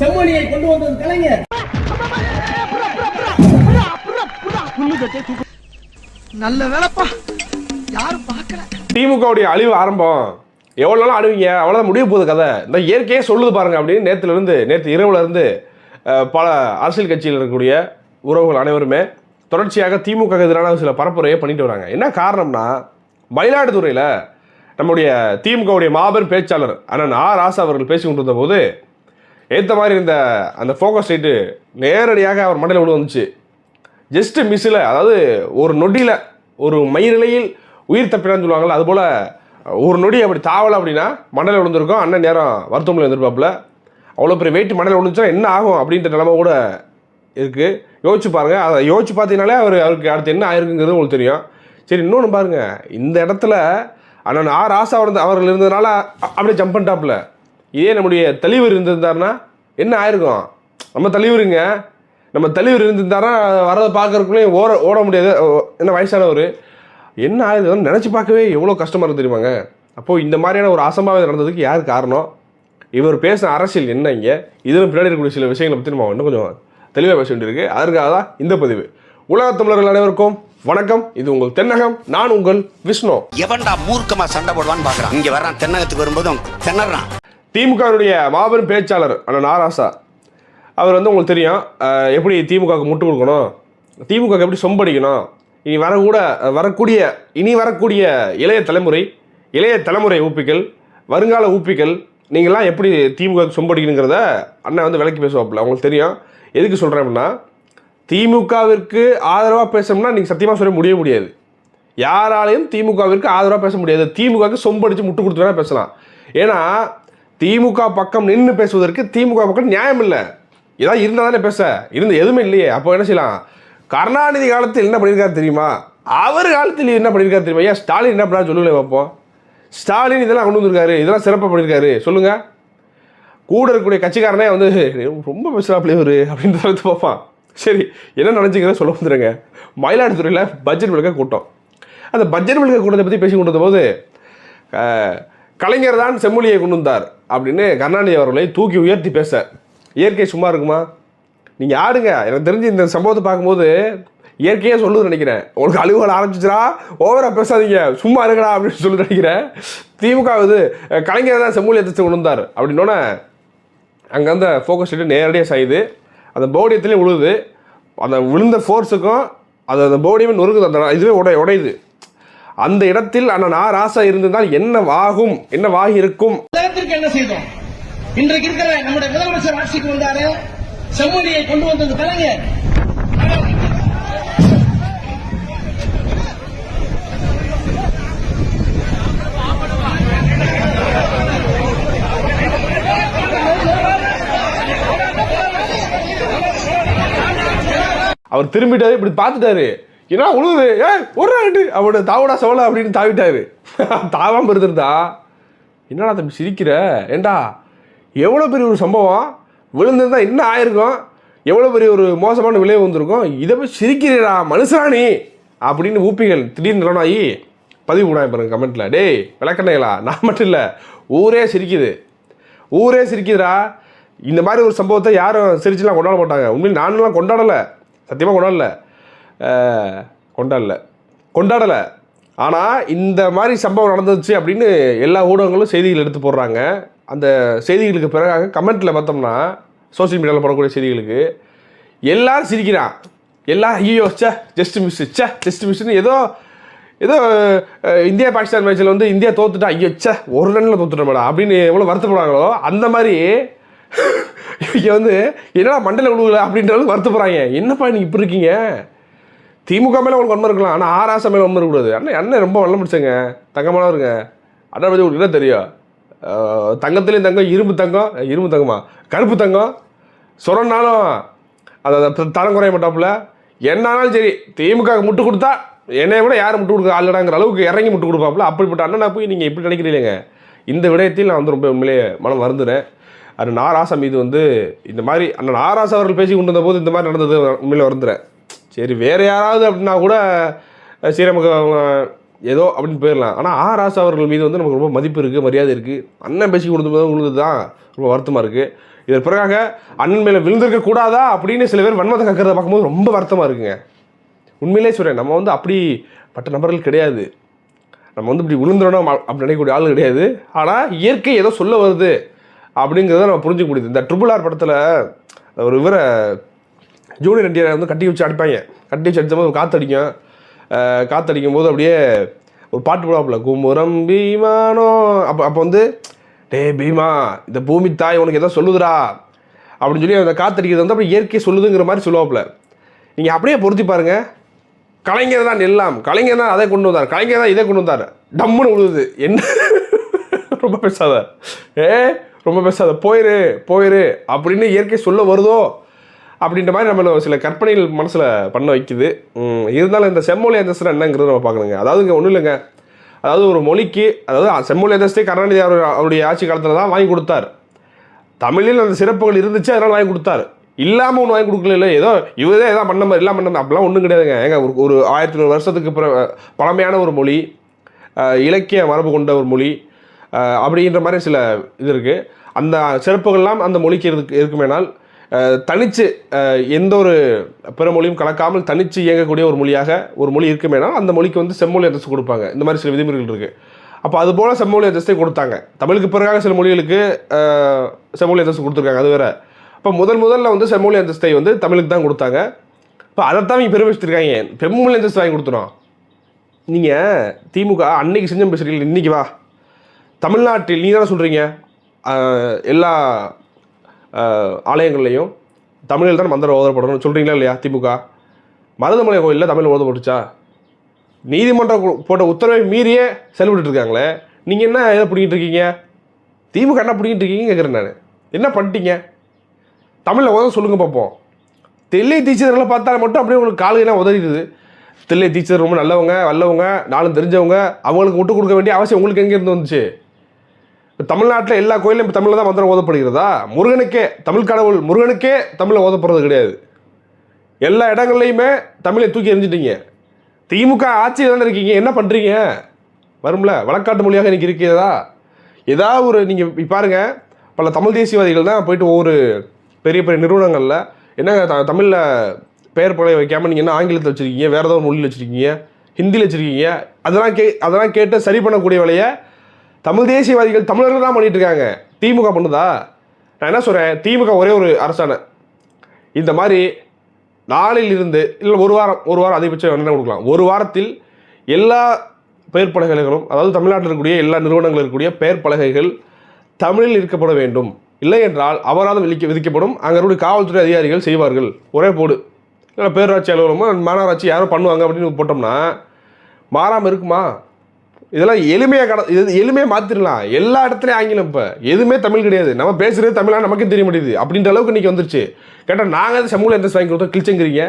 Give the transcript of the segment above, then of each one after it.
செம்மொழியை கொண்டு வந்தது கலைஞர். நல்ல வேலைப்பா. யாரும் பார்க்கல. திமுகவுடைய அழிவு ஆரம்பம். எவ்வளோ நாளும் அழுவீங்க? அவ்வளோதான் முடிய போகுது கதை. இந்த இயற்கையே சொல்லுது பாருங்க அப்படின்னு நேத்துல இருந்து நேற்று இரவுல இருந்து அஹ், பல அரசியல் கட்சியில் இருக்கக்கூடிய உறவுகள் அனைவருமே தொடர்ச்சியாக திமுக எதிரான சில பரப்புரையை பண்ணிட்டு வராங்க. என்ன காரணம்னா மயிலாடுதுறையில் நம்முடைய திமுகவுடைய மாபெரும் பேச்சாளர் அண்ணன் ஆ. ராசா அவர்கள் பேசி கொண்டிருந்த போது ஏற்ற மாதிரி இருந்த அந்த ஃபோக்கஸ் லைட்டு நேரடியாக அவர் மண்டையில் விழு வந்துச்சு. ஜஸ்ட்டு மிஸ்ஸில் அதாவது ஒரு நொடியில் ஒரு மயிரிலையில் உயிர் தப்பினான்னு சொல்லுவாங்கள்ல அதுபோல் ஒரு நொடி அப்படி தாவலை அப்படின்னா மண்டையில் விழுந்திருக்கும். அண்ணன் நேரம் வருத்தமில் இருந்திருப்பாப்புல அவ்வளோ பெரிய வெயிட் மண்டையில் விழுந்துச்சுன்னா என்ன ஆகும் அப்படின்ற நிலமை கூட இருக்குது யோசிச்சு பாருங்கள் அதை யோசிச்சு பார்த்தீங்கனாலே அவர் அவருக்கு அடுத்து என்ன ஆயிருக்குங்கிறது உங்களுக்கு தெரியும். சரி இன்னொன்று பாருங்கள் இந்த இடத்துல அண்ணன் ஆர் ஆசா அவர் அவர்கள் இருந்ததுனால அப்படியே ஜம்ப் பண்ணிட்டாப்புல. இதே நம்முடைய தலைவர் இருந்திருந்தாருன்னா என்ன ஆயிருக்கும்? நம்ம தலைவருங்க. நம்ம தலைவர் இருந்திருந்தாருன்னா வரதை பார்க்கறதுக்குள்ளே ஓட ஓட முடியாது. என்ன வயசானவர்? என்ன ஆயிருக்குன்னு நினச்சி பார்க்கவே எவ்வளோ கஷ்டமாக இருந்து தெரியுமாங்க? அப்போது இந்த மாதிரியான ஒரு அசம்பாவிதம் நடந்ததுக்கு யார் காரணம்? இவர் பேசின அரசியல் என்ன இங்கே? இதில் பின்னாடி இருக்கக்கூடிய சில விஷயங்களை பற்றி நம்ம இன்னும் கொஞ்சம் தெளிவாக பேச வேண்டியிருக்கு. அதற்காக தான் இந்த பதிவு. உலக தமிழர்கள் அனைவருக்கும் வணக்கம். இது உங்கள் தென்னகம். நான் உங்கள் விஷ்ணு. எவன்டா மூர்க்கமா சண்டை போடுவான்னு பாக்குறான். இங்க வர்றான். தென்னகத்துக்கு வரும்போது தென்னறான். திமுகவுடைய மாபெரும் பேச்சாளர் அண்ணன் நாராசா அவர் வந்து உங்களுக்கு தெரியும் எப்படி திமுகவுக்கு முட்டு கொடுக்கணும் திமுகவுக்கு எப்படி சொம்படிக்கணும் இனி வரக்கூட வரக்கூடிய இனி வரக்கூடிய இளைய தலைமுறை இளைய தலைமுறை ஊப்பிகள் வருங்கால ஊப்பிகள் நீங்களாம் எப்படி திமுகவுக்கு சொம்படிக்கணுங்கிறத அண்ணன் வந்து விலக்கி பேசுவாப்புல. அவங்களுக்கு தெரியும். எதுக்கு சொல்கிறேன் அப்படின்னா திமுகவிற்கு ஆதரவாக பேசணும்னா நீங்கள் சத்தியமாக சொல்ல முடிய முடியாது. யாராலையும் திமுகவிற்கு ஆதரவாக பேச முடியாது. திமுகவுக்கு சொம்படிச்சு முட்டு கொடுத்து வேணால் பேசலாம். ஏன்னா திமுக பக்கம் நின்று பேசுவதற்கு திமுக பக்கம் நியாயம் இல்லை. ஏதாவது இருந்தால் தானே பேச. இருந்து எதுவுமே இல்லையே. அப்போ என்ன செய்யலாம்? கருணாநிதி காலத்தில் என்ன பண்ணியிருக்காரு தெரியுமா? அவர் காலத்தில் என்ன பண்ணியிருக்காரு தெரியுமா? ஏன் ஸ்டாலின் என்ன பண்ணாரு சொல்லுங்களேன் பார்ப்போம் ஸ்டாலின் இதெல்லாம் கொண்டு வந்திருக்காரு. இதெல்லாம் சிறப்பாக பண்ணியிருக்காரு. சொல்லுங்கள் கூட இருக்கக்கூடிய கட்சிக்காரனே வந்து ரொம்ப பேசுகிறாப்ல இவர். அப்படின்றத வந்து பார்ப்பான். சரி என்ன நினச்சிக்கிறத சொல்ல வந்துடுங்க மயிலாடுதுறையில் பட்ஜெட் விளக்க கூட்டம். அந்த பட்ஜெட் விளக்க கூட்டத்தை பற்றி பேசி கொண்டு வந்தபோது கலைஞர் தான் செம்மொழியை கொண்டு வந்தார். அப்படின்னு கருணாநிதி அவர்களை தூக்கி உயர்த்தி பேச. இயற்கை சும்மா இருக்குமா? நீங்கள் ஆடுங்க. எனக்கு தெரிஞ்சு இந்த சம்பவத்தை பார்க்கும்போது இயற்கையே சொல்லுது நினைக்கிறேன். உங்களுக்கு அழுகுகள் ஆரம்பிச்சிச்சுரா ஓவராக பேசாதீங்க. சும்மா இருக்கடா அப்படின்னு சொல்லி நினைக்கிறேன். திமுக இது கலைஞர் தான் செம்மொழி உணர்ந்தார். அப்படின்னோடனே அங்கே அந்த ஃபோக்கஸ் லைட்டு நேரடியாக சாயுது. அந்த போடியத்துலேயும் விழுது அந்த விழுந்த ஃபோர்ஸுக்கும் அது அந்த போடியமே நொறுக்குது. அந்த இதுவே உடை உடையுது. அந்த இடத்தில் ஆனால் நான் ராசா இருந்திருந்தால் என்ன ஆகும் என்ன வாகி இருக்கும் உலகத்திற்கு என்ன செய்தோம்? இன்றைக்கு இருக்கிற நம்முடைய முதலமைச்சர் ஆட்சிக்கு வந்தாரு. செம்மொழியை கொண்டு வந்தது கலைஞர் அவர் திரும்பிட்டாரு இப்படி பார்த்துட்டாரு. ஏன்னா உழுது ஏ ஒரு ஆண்டு அவனோட தாவடா சவளா அப்படின்னு தாவிட்டாரு. தாவாம இருந்திருந்தா என்னடா தம்பி சிரிக்கிற? ஏண்டா? எவ்வளோ பெரிய ஒரு சம்பவம்? விழுந்திருந்தால் என்ன ஆயிருக்கும்? எவ்வளோ பெரிய ஒரு மோசமான விளைவு வந்திருக்கும்? இதை போய் சிரிக்கிறடா மனுஷராணி அப்படின்னு ஊப்பிகள் திடீர்னு நிலனாயி பதிவு போடாங்க பாருங்க கமெண்ட்டில் டேய் விளக்கண்ணைகளா? நான் மட்டும் இல்லை ஊரே சிரிக்குது. ஊரே சிரிக்குதுடா. இந்த மாதிரி ஒரு சம்பவத்தை யாரும் சிரிச்சுலாம் கொண்டாட மாட்டாங்க. உண்மையில் நானும்லாம் கொண்டாடலை. சத்தியமாக கொண்டாடல. கொண்டாடலை கொண்டாடல. கொண்டாடலை. ஆனால் இந்த மாதிரி சம்பவம் நடந்துச்சு அப்படின்னு எல்லா ஊடகங்களும் செய்திகள் எடுத்து போடுறாங்க. அந்த செய்திகளுக்கு பிறகு கமெண்ட்டில் பார்த்தோம்னா சோஷியல் மீடியாவில் போடக்கூடிய செய்திகளுக்கு எல்லாரும் சிரிக்கிறான் எல்லாம் ஐயோ சே ஜஸ்ட் மிஸ் சே ஜஸ்ட் மிஸ்னு ஏதோ ஏதோ இந்தியா பாகிஸ்தான் மேட்ச்சில் வந்து இந்தியா தோத்துட்டா ஐயோ சே ஒரு ரன்னில் தோத்துட்டோம் மேடம் அப்படின்னு எவ்வளோ வருத்தப்படுறாங்களோ அந்த மாதிரி இங்கே வந்து என்னடா மண்டல விழுவல அப்படின்ற அளவுக்கு வருத்தப்படுறாங்க. என்னப்பா நீங்கள் இப்படி இருக்கீங்க? திமுக மேலே உங்களுக்கு வன்மம் இருக்கலாம். ஆனால் ஆராச மேலே வன்மம் இருக்கக்கூடாது. அண்ணன் அண்ணன் ரொம்ப வல்லம் பிடிச்சங்க தங்கமானவருங்க அண்ணன் பற்றி உங்களுக்கு என்ன தெரியும்? தங்கத்துலேயும் தங்கம் இரும்பு தங்கம் இரும்பு தங்கமா கருப்பு தங்கம். சொரன்னாலும் அதை அதை தரம் குறைய மாட்டாப்புல. என்னாலும் சரி திமுக முட்டு கொடுத்தா என்னை விட யார் முட்டு கொடுக்க ஆளுடாங்கிற அளவுக்கு இறங்கி முட்டு கொடுப்பாப்புல. அப்படிப்பட்ட அண்ணனா போய் நீங்கள் இப்படி நினைக்கிறீங்க இந்த விடயத்தில் நான் வந்து ரொம்ப உண்மையிலேயே மனம் வருந்துறேன். அது நாராசா மீது வந்து இந்த மாதிரி அண்ணன் நாராசா அவர்கள் பேசி கொண்டு வந்தபோது இந்த மாதிரி நடந்தது உண்மையில வருந்துறேன். சரி வேறு யாராவது அப்படின்னா கூட அஹ், சரி நமக்கு அவங்க ஏதோ அப்படின்னு போயிடலாம் ஆனால் ஆ ராசா அவர்கள் மீது வந்து நமக்கு ரொம்ப மதிப்பு இருக்குது மரியாதை இருக்குது அண்ணன் பேசி கொடுத்தது உங்களுக்கு தான் ரொம்ப வருத்தமாக இருக்குது இதன் பிறகாக அண்ணன் மேலே விழுந்திருக்க கூடாதா அப்படின்னு சில பேர் வன்மத்தை கக்கிறத பார்க்கும்போது ரொம்ப வருத்தமாக இருக்குங்க. உண்மையிலே சொல்கிறேன் நம்ம வந்து அப்படி பட்ட நபர்கள் கிடையாது. நம்ம வந்து இப்படி விழுந்துடணும் அப்படி நினைக்கக்கூடிய ஆள் கிடையாது. ஆனால் இயற்கை ஏதோ சொல்ல வருது அப்படிங்கிறத நம்ம புரிஞ்சுக்க முடியுது. இந்த ட்ரிபிள் ஆர் படத்தில் ஒரு இவரை ஜூனியர் என்டிஆர் வந்து கட்டி வச்சு அடிப்பாங்க. கட்டி வச்சு அடித்தபோது காற்றடிக்கும் காற்றடிக்கும் போது அப்படியே ஒரு பாட்டு போடாப்புல குமுரம் பீமானோ அப்போ அப்போ வந்து டே பீமா இந்த பூமி தாய் உனக்கு எதாவது சொல்லுதுடா அப்படின்னு சொல்லி அந்த காத்தடிக்கிறது வந்து அப்படியே இயற்கை சொல்லுதுங்கிற மாதிரி சொல்லுவாப்புல. நீங்கள் அப்படியே பொருத்தி பாருங்கள் கலைஞர் தான் எல்லாம். கலைஞர் தான் அதை கொண்டு வந்தார். கலைஞர் தான் இதை கொண்டு வந்தார். டம்முன்னு விழுது என்ன? ரொம்ப பேசாத. ஏ ரொம்ப பேசாத. போயிரு போயிரு அப்படின்னு இயற்கை சொல்ல வருதோ? அப்படின்ற மாதிரி நம்மள சில கற்பனைகள் மனசில் பண்ண வைக்குது. இருந்தாலும் இந்த செம்மொழி அந்தஸ்து என்னங்கிறது நம்ம பார்க்கணுங்க. அதாவது இங்கே ஒன்றும் இல்லைங்க. அதாவது ஒரு மொழிக்கு அதாவது செம்மொழி அந்தஸ்தே கருணாநிதி அவர் அவருடைய ஆட்சி காலத்தில் தான் வாங்கி கொடுத்தார். தமிழில் அந்த சிறப்புகள் இருந்துச்சு அதனால் வாங்கி கொடுத்தாரு. இல்லாமல் ஒன்று வாங்கி கொடுக்கல இல்லை. ஏதோ இவரே எதாவது பண்ண மாதிரி எல்லாம் பண்ண அப்படிலாம் ஒன்றும் கிடையாதுங்க. ஏங்க ஒரு ஒரு ஆயிரத்தி நூறு வருஷத்துக்கு பிற பழமையான ஒரு மொழி இலக்கிய மரபு கொண்ட ஒரு மொழி அப்படின்ற மாதிரி சில இது இருக்குது அந்த சிறப்புகள்லாம் அந்த மொழிக்கு இருக்கு இருக்குமேனால் தனிச்சு எந்த ஒரு பிற மொழியும் கலக்காமல் தனிச்சு இயங்கக்கூடிய ஒரு மொழியாக ஒரு மொழி இருக்குமேனா அந்த மொழிக்கு வந்து செம்மொழி அந்தஸ்து கொடுப்பாங்க. இந்த மாதிரி சில விதிமுறைகள் இருக்குது அப்போ அது போல் செம்மொழி அந்தஸ்தை கொடுத்தாங்க. தமிழுக்கு பிறகாக சில மொழிகளுக்கு செம்மொழி அந்தஸ்து கொடுத்துருக்காங்க. அது வேறு. அப்போ முதல் முதல்ல வந்து செம்மொழி அந்தஸ்தை வந்து தமிழுக்கு தான் கொடுத்தாங்க. இப்போ அதைத்தான் இவங்க பெருமிச்சிருக்காங்க பெம்மொழி அந்தஸ்து வாங்கி கொடுத்துரும் நீங்கள் திமுக அன்னைக்கு செஞ்சம் பேசுறீங்க. இன்றைக்கி வா. தமிழ்நாட்டில் நீ தானே சொல்கிறீங்க எல்லா ஆலயங்கள்லையும் தமிழில் தான் மந்திரம் ஓதப்படணும்னு சொல்கிறீங்களா இல்லையா திமுக? மருதமலை கோயிலில் தமிழ் ஓதப்பட்டுச்சா நீதிமன்றம் போட்ட உத்தரவை மீறியே செயல்பட்டு இருக்காங்களே நீங்கள் என்ன எதை பிடிக்கிட்டு இருக்கீங்க திமுக என்ன பிடிக்கிட்டு இருக்கீங்க கேட்குறேன் நான். என்ன பண்ணிட்டீங்க? தமிழில் ஓத சொல்லுங்கள் பார்ப்போம் தில்லை டீச்சர்களை பார்த்தா மட்டும் அப்படியே உங்களுக்கு காலையெல்லாம் உதறிடுது. தில்லை டீச்சர் ரொம்ப நல்லவங்க வல்லவங்க நாளும் தெரிஞ்சவங்க அவங்களுக்கு விட்டு கொடுக்க வேண்டிய அவசியம் உங்களுக்கு எங்கேருந்து வந்துச்சு? தமிழ்நாட்டில் எல்லா கோயிலும் இப்போ தமிழில் தான் மந்திரம் ஓதப்படுகிறதா? முருகனுக்கே தமிழ் கடவுள் முருகனுக்கே தமிழில் ஓதப்படுறது கிடையாது. எல்லா இடங்கள்லையுமே தமிழை தூக்கி எறிஞ்சிட்டீங்க. திமுக ஆட்சியில் தானே இருக்கீங்க. என்ன பண்ணுறீங்க வரும்ல வழக்காட்டு மொழியாக இன்னைக்கு இருக்கிறதா? ஏதாவது ஒரு நீங்கள் பாருங்கள் பல தமிழ் தேசியவாதிகள் தான் போயிட்டு ஒவ்வொரு பெரிய பெரிய நிறுவனங்களில் என்னங்க த தமிழில் பெயர் பழைய வைக்காமல் நீங்கள் என்ன ஆங்கிலத்தில் வச்சுருக்கீங்க? வேறு ஏதாவது மொழியில் வச்சுருக்கீங்க? ஹிந்தியில் வச்சுருக்கீங்க? அதெல்லாம் கே அதெல்லாம் கேட்டு சரி பண்ணக்கூடிய வேலையை தமிழ் தேசியவாதிகள் தமிழர்கள் தான் பண்ணிட்டு இருக்காங்க திமுக பண்ணுதா? நான் என்ன சொல்கிறேன் திமுக ஒரே ஒரு அரசாணை. இந்த மாதிரி நாளில் இருந்து இல்லை ஒரு வாரம் ஒரு வாரம் அதிகபட்சம் என்ன கொடுக்கலாம். ஒரு வாரத்தில் எல்லா பெயர் பலகைகளும் அதாவது தமிழ்நாட்டில் இருக்கக்கூடிய எல்லா நிறுவனங்கள் இருக்கக்கூடிய பெயர் பலகைகள் தமிழில் இருக்கப்பட வேண்டும். இல்லை என்றால் அபராதம் விதிக்க விதிக்கப்படும். அங்கே இருக்கக்கூடிய காவல்துறை அதிகாரிகள் செய்வார்கள். ஒரே போடு. இல்லை பேரூராட்சி அலுவலகமோ மாநகராட்சி யாரும் பண்ணுவாங்க அப்படின்னு போட்டோம்னா மாறாமல் இருக்குமா? இதெல்லாம் எளிமையாக கட இது எளிமையாக மாற்றிடலாம் எல்லா இடத்துலையும் ஆங்கிலம் இப்போ. எதுவுமே தமிழ் கிடையாது. நம்ம பேசுகிறது தமிழா நமக்கே தெரிய முடியுது அப்படின்ற அளவுக்கு இன்றைக்கி வந்துருச்சு. கேட்டால் நாங்கள் அது செம்மூல எந்த வாங்கி கொடுத்தோம்? கிழிச்சங்கிறீங்க.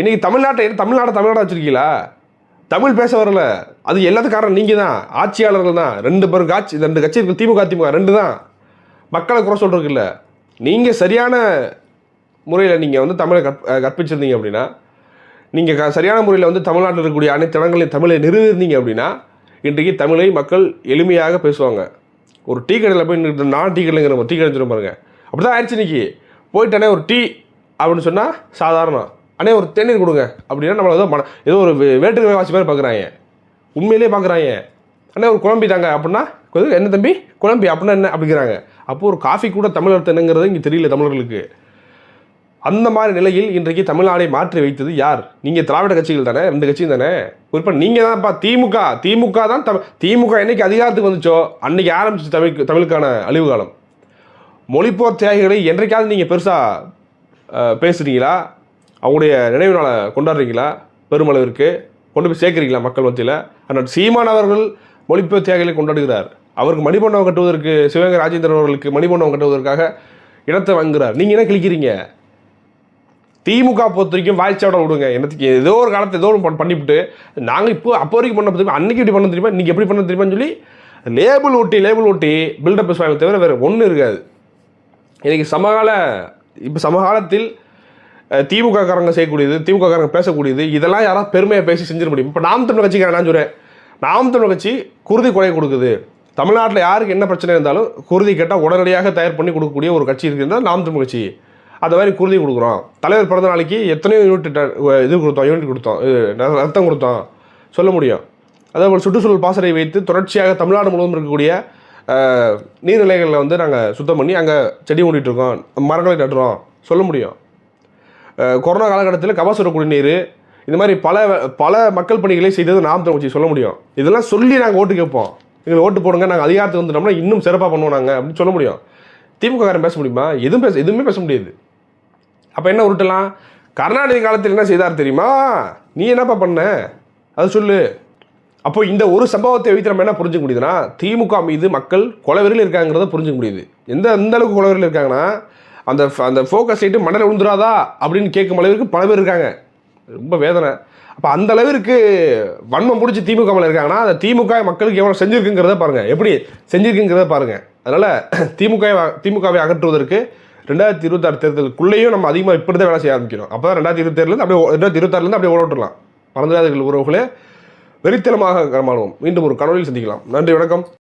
இன்றைக்கி தமிழ்நாட்டை தமிழ்நாட்டை தமிழ்நாடு வச்சுருக்கீங்களா? தமிழ் பேச வரல. அது எல்லாத்துக்கும் காரணம் நீங்கள் தான் ஆட்சியாளர்கள் தான். ரெண்டு பேரும் காட்சி ரெண்டு கட்சி இருக்குது திமுக திமுக ரெண்டு தான். மக்களை குறை சொல்கிறதுக்கு இல்லை. நீங்கள் சரியான முறையில் நீங்கள் வந்து தமிழை கற் கற்பிச்சிருந்தீங்க அப்படின்னா நீங்கள் க சரியான முறையில் வந்து தமிழ்நாட்டில் இருக்கக்கூடிய அனைத்து இடங்களையும் தமிழை நிறுவிருந்தீங்க அப்படின்னா இன்றைக்கு தமிழை மக்கள் எளிமையாக பேசுவாங்க. ஒரு டீ கடையில் போய் நான் டீ கடைங்கிற டீ கடை சொல்ல பாருங்க. அப்படி தான் ஆயிடுச்சு இன்னைக்கு. போயிட்டானே ஒரு டீ அப்படின்னு சொன்னால் சாதாரணம். அண்ணே ஒரு தேநீர் கொடுங்க அப்படின்னா நம்மளை ஏதோ மன ஏதோ ஒரு வேற்றுமை வாசி மாதிரி பார்க்குறாங்க உண்மையிலே பார்க்குறாங்க அண்ணே ஒரு குழம்பி தாங்க அப்படின்னா என்ன தம்பி? குழம்பி அப்படின்னா என்ன? அப்படிங்கிறாங்க. அப்போது ஒரு காஃபி கூட தமிழ் என்னங்கிறது இங்கே தெரியல தமிழர்களுக்கு. அந்த மாதிரி நிலையில் இன்றைக்கு தமிழ்நாடை மாற்றி வைத்தது யார்? நீங்கள் திராவிட கட்சிகள் தானே? ரெண்டு கட்சியும் தானே? குறிப்பாக நீங்கள் தான்ப்பா திமுக. திமுக தான் தமிழ் திமுக என்னைக்கு அதிகாரத்துக்கு வந்துச்சோ அன்னைக்கு ஆரம்பிச்சு தமிழுக்கு தமிழுக்கான அழிவு காலம். மொழிப்போர் தியாகிகளை என்றைக்காவது நீங்கள் பெருசாக பேசுகிறீங்களா அவங்களுடைய நினைவு நாளை கொண்டாடுறீங்களா? பெருமளவிற்கு கொண்டு போய் சேர்க்குறீங்களா மக்கள் மத்தியில்? ஆனால் சீமான் அவர்கள் மொழிப்போர் தியாகிகளை கொண்டாடுகிறார். அவருக்கு மணிமண்டபம் கட்டுவதற்கு சிவகங்கை ராஜேந்திரன் அவர்களுக்கு மணிமண்டபம் கட்டுவதற்காக இடத்தை வாங்குகிறார். நீங்கள் என்ன கிழிக்கிறீங்க? திமுக பொறுத்த வரைக்கும் விடுங்க. என்னத்துக்கு ஏதோ ஒரு காலத்தை ஏதோ ஒன்று பண்ணிவிட்டு நாங்கள் இப்போ அப்போ வரைக்கும் பண்ண தெரியுமா அன்றைக்கி இப்படி பண்ண தெரியுமா? இன்றைக்கி எப்படி பண்ண தெரியுமான்னு சொல்லி லேபிள் ஒட்டி லேபிள் ஒட்டி பில்டப் பேசுவாங்க தவிர வேறு ஒன்றும் இருக்காது. இன்றைக்கி சமகால இப்போ சமகாலத்தில் திமுக காரங்க செய்யக்கூடியது திமுக காரங்க பேசக்கூடியது இதெல்லாம் யாராவது பெருமையாக பேசி செஞ்சிட முடியும். இப்போ நாம் தமிழ் கட்சிக்காரன் நான் சொல்கிறேன் நாம் தமிழ் கட்சி குருதி கொலை கொடுக்குது. தமிழ்நாட்டில் யாருக்கு என்ன பிரச்சனை இருந்தாலும் குருதி கேட்டால் உடனடியாக தயார் பண்ணி கொடுக்கக்கூடிய ஒரு கட்சி இருக்குதுன்னா நாம் தமிழ் கட்சி. அந்த மாதிரி குருதி கொடுக்குறோம். தலைவர் பிறந்த நாளைக்கு எத்தனையோ யூனிட் இது கொடுத்தோம் யூனிட் கொடுத்தோம். இது ரத்தம் கொடுத்தோம். சொல்ல முடியும். அதே போல் சுற்றுச்சூழல் பாசறை வைத்து தொடர்ச்சியாக தமிழ்நாடு முழுவதும் இருக்கக்கூடிய நீர்நிலைகளில் வந்து நாங்கள் சுத்தம் பண்ணி அங்கே செடி ஊண்டிட்டு மரங்களை நடுறோம். சொல்ல முடியும். கொரோனா காலகட்டத்தில் கபாசுர குடிநீர் இந்த மாதிரி பல பல மக்கள் பணிகளை செய்தது நாம் தமிழ் சொல்ல முடியும். இதெல்லாம் சொல்லி நாங்கள் ஓட்டு கேட்போம். எங்களுக்கு ஓட்டு போடுங்க நாங்கள் அதிகாரத்துக்கு வந்துட்டோம்னா இன்னும் சிறப்பாக பண்ணுவோம் நாங்கள் அப்படின்னு சொல்ல முடியும். திமுக காரன் பேச முடியுமா? எதுவும் பேச எதுவுமே பேச முடியாது. அப்போ என்ன உருட்டலாம்? கருணாநிதி காலத்தில் என்ன செய்தார் தெரியுமா? நீ என்னப்பா பண்ண? அது சொல்லு. அப்போ இந்த ஒரு சம்பவத்தை வைத்து நம்ம என்ன புரிஞ்சுக்க முடியுதுன்னா திமுக மீது மக்கள் கொலவெறியில் இருக்காங்கிறத புரிஞ்சுக்க முடியுது. எந்த எந்த அளவுக்கு கொலவெறியில் இருக்காங்கன்னா அந்த அந்த ஃபோக்கஸ் சைட்டு மணல் விழுந்துராதா அப்படின்னு கேட்கும் அளவிற்கு பல பேர் இருக்காங்க. ரொம்ப வேதனை. அப்போ அந்த அளவிற்கு வன்மம் பிடிச்சி திமுக மேலே இருக்காங்கன்னா அந்த திமுக மக்களுக்கு எவ்வளோ செஞ்சிருக்குங்கிறத பாருங்கள் எப்படி செஞ்சுருக்குங்கிறத பாருங்கள் அதனால் திமுக திமுகவை அகற்றுவதற்கு ரெண்டாயிரத்தி இருபத்தாறு தேர்தலுக்குள்ளேயும் நம்ம அதிகமாக இப்படி தான் வேலை செய்ய ஆரம்பிக்கணும். அப்போ தான் ரெண்டாயிரத்தி இருபத்தேழுலேருந்து அப்படியே ரெண்டாயிரத்தி இருபத்தாறுலேருந்து அப்படியே ஓட மறந்துடாதீர்கள் உறவுகளே. வெறித்தனமாக கரமாடுவோம் மீண்டும் ஒரு கனவில் சந்திக்கலாம். நன்றி வணக்கம்.